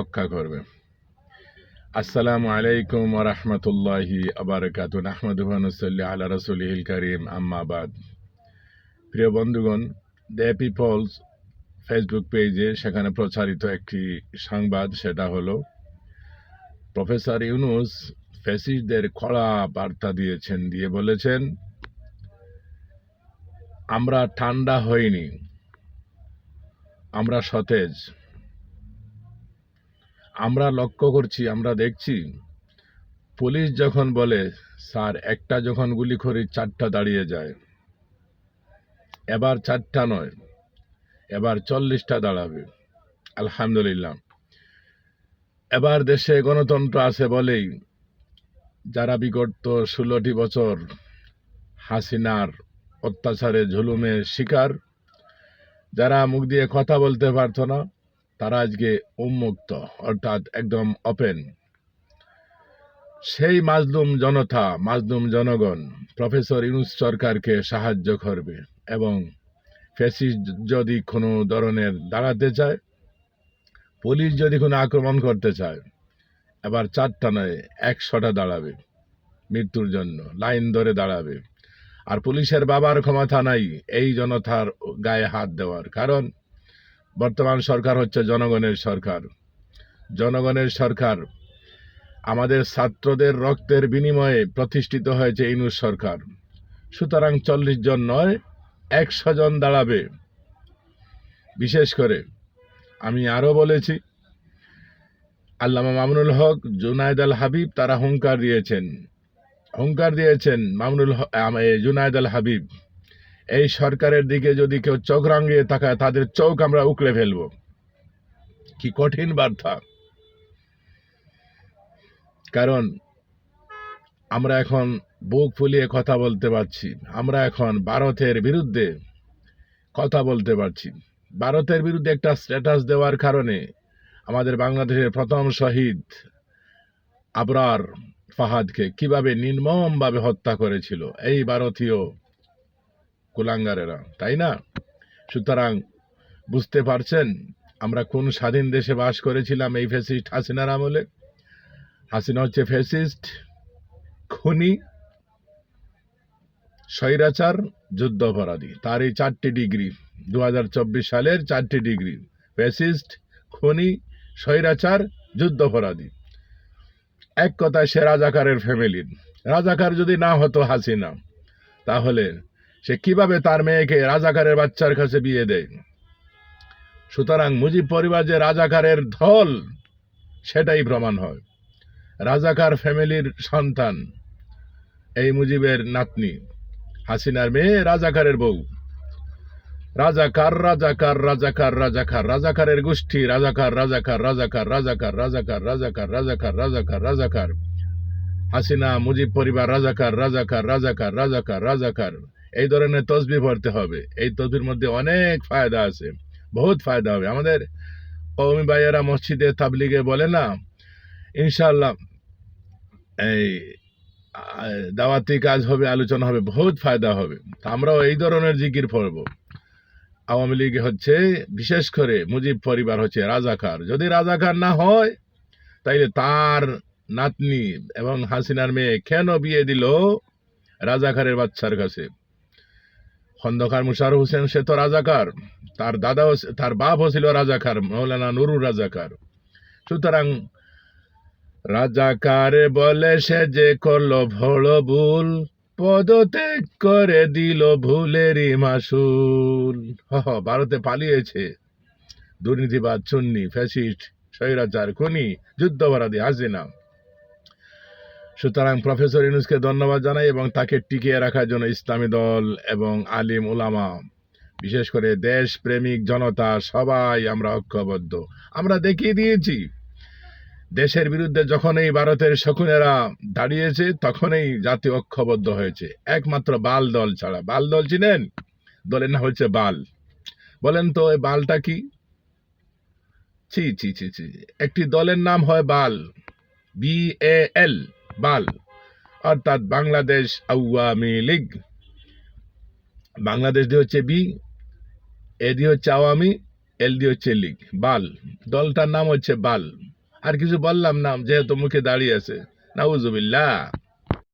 রক্ষা করবে। আসসালামু আলাইকুম রহমতুল্লাহি আবরকাত আহমদুবানুসল্লি আল্লাহ রসুলিল করিম। আম্মাবাদ প্রিয় বন্ধুগণ, দ্য পিপলস ফেসবুক পেজে সেখানে প্রচারিত একটি সংবাদ, সেটা হলো, প্রফেসর ইউনুস ফ্যাসিস্টদের কড়া বার্তা দিয়েছেন, দিয়ে বলেছেন, আমরা ঠান্ডা হইনি, আমরা সতেজ। আমরা লক্ষ্য করছি, আমরা দেখছি, পুলিশ যখন বলে, স্যার, একটা যখন গুলি করি চারটা দাঁড়িয়ে যায়, এবার চারটা নয়, এবার চল্লিশটা দাঁড়াবে। আলহামদুলিল্লাহ। এবার দেশে গণতন্ত্র আছে বলেই, যারা বিগত ষোলোটি বছর হাসিনার অত্যাচারে ঝুলুমে শিকার, যারা মুখ দিয়ে কথা বলতে পারতো না তারা আজকে উন্মুক্ত, অর্থাৎ একদম ওপেন সেই মাজলুম জনতা, মাজলুম জনগণ প্রফেসর ইউনুস সরকারকে সাহায্য করবে এবং ফ্যাসিস্ট যদি কোনো ধরনের দাঁড়াতে চায় পুলিশ যদি কোনো আক্রমণ করতে চায়, এবার চারটা নয় একশোটা দাঁড়াবে মৃত্যুর জন্য, লাইন ধরে দাঁড়াবে। আর পুলিশের বাবার ক্ষমতা নাই, এই জনতার গায়ে হাত দেওয়ার কারণ বর্তমান সরকার হচ্ছে জনগণের সরকার। জনগণের সরকার আমাদের ছাত্রদের রক্তের বিনিময়ে প্রতিষ্ঠিত হয়েছে ইনুস সরকার। সুতরাং চল্লিশ জন নয়, একশো জন দাঁড়াবে। বিশেষ করে আমি আরও বলেছি, আল্লামা মামুনুল হক, জুনায়দ আল হাবিব তারা হুঙ্কার দিয়েছেন। হুঙ্কার দিয়েছেন মামুনুল জুনায়দ আল হাবিব। এই সরকারের দিকে যদি কেউ চোখ রাঙিয়ে তাকায়, তাদের চোখ আমরা উকড়ে ফেলব। কি কঠিন বার্তা। কারণ আমরা এখন বুক ফুলিয়ে কথা বলতে পারছি, আমরা এখন ভারতের বিরুদ্ধে কথা বলতে পারছি। ভারতের বিরুদ্ধে একটা স্ট্যাটাস দেওয়ার কারণে আমাদের বাংলাদেশের প্রথম শহীদ আবরার ফাহাদকে কীভাবে নির্মমভাবে হত্যা করেছিল, এই ভারতীয় কুলাঙ্গারেরা, তাই না? সুতরাং বুঝতে পারছেন আমরা কোন স্বাধীন দেশে বাস করেছিলাম এই ফেসিস্ট হাসিনার আমলে? হাসিনা হচ্ছে ফেসিস্ট খুনি, স্বৈরাচার, যুদ্ধ অপরাধী। তার এই চারটি ডিগ্রি দু হাজার চব্বিশ সালের চারটি ডিগ্রি ফেসিস্ট খনি, স্বৈরাচার, যুদ্ধ অপরাধী। এক কথায় সে রাজাকারের ফ্যামিলির রাজাকার যদি না হতো হাসিনা, তাহলে সে কীভাবে তার মেয়েকে রাজাকারের বাচ্চার কাছে বিয়ে দেয় সুতরাং মুজিব পরিবার যে রাজাকারের ধল সেটাই প্রমাণ হয় রাজাকার ফ্যামিলির সন্তান এই মুজিবের নাতনি হাসিনার মেয়ে রাজাকারের বউ রাজাকার রাজাকার রাজাকার রাজাকার রাজাকারের গোষ্ঠী রাজাকার রাজাকার রাজাকার রাজাকার রাজাকার রাজাকার রাজাকার রাজাকার রাজাকার হাসিনা মুজিব পরিবার রাজাকার রাজাকার রাজাকার রাজাকার রাজাকার এই ধরনের তসবি পড়তে হবে। এই তসবির মধ্যে অনেক ফায়দা আছে। বহুত ফায়দা হবে। আমাদের কৌমি ভাইয়েরা মসজিদে তাবলিগে বলে না ইনশাল্লাহ এই দাওয়াতি কাজ হবে, আলোচনা হবে, বহুত ফায়দা হবে। আমরাও এই ধরনের জিকির পড়ব। আওয়ামী লীগ হচ্ছে, বিশেষ করে মুজিব পরিবার হচ্ছে রাজাকার। যদি রাজাকার না হয়, তাইলে তার নাতনি এবং হাসিনার মেয়ে কেন বিয়ে দিল রাজাকারের বাচ্চার কাছে? খন্দকার মুশার হোসেন সে তো রাজাকার। তার দাদা তার বাপও ছিল রাজাকার, মৌলানা নুরুর রাজাকার। সুতরাং রাজাকারে বলে সে যে করল ভোড় ভুল, পদত্যাগ করে দিল ভুলেরই মাসুল। হ ভারতে পালিয়েছে। দুর্নীতিবাদ চুন্নি ফ্যাসিস্ট, স্বৈরাচার, খুনি, যুদ্ধপরাধী হাসিনা। সুতরাং প্রফেসর ইউনুসকে ধন্যবাদ জানাই এবং তাকে টিকিয়ে রাখার জন্য ইসলামী দল এবং আলিম উলামা, বিশেষ করে দেশ প্রেমিক জনতা, সবাই আমরা ঐক্যবদ্ধ। আমরা দেখিয়ে দিয়েছি, দেশের বিরুদ্ধে যখনই ভারতের শকুনেরা দাঁড়িয়েছে, তখনই জাতি ঐক্যবদ্ধ হয়েছে। একমাত্র বাল দল ছাড়া। বাল দল চিনেন? দলের নাম হচ্ছে বাল। বলেন তো, এই বালটা কি? ছি ছি ছি ছি। একটি দলের নাম হয় বাল। বি এ এল। বাল, অর্থাৎ বাংলাদেশ আওয়ামী লীগ। বাংলাদেশ দিয়ে হচ্ছে বি, এ দিয়ে হচ্ছে আওয়ামী, এল দিয়ে হচ্ছে লীগ, বাল। দলটার নাম হচ্ছে বাল। আর কিছু বললাম না, যেহেতু মুখে দাঁড়িয়ে আছে। নাউজুবিল্লাহ।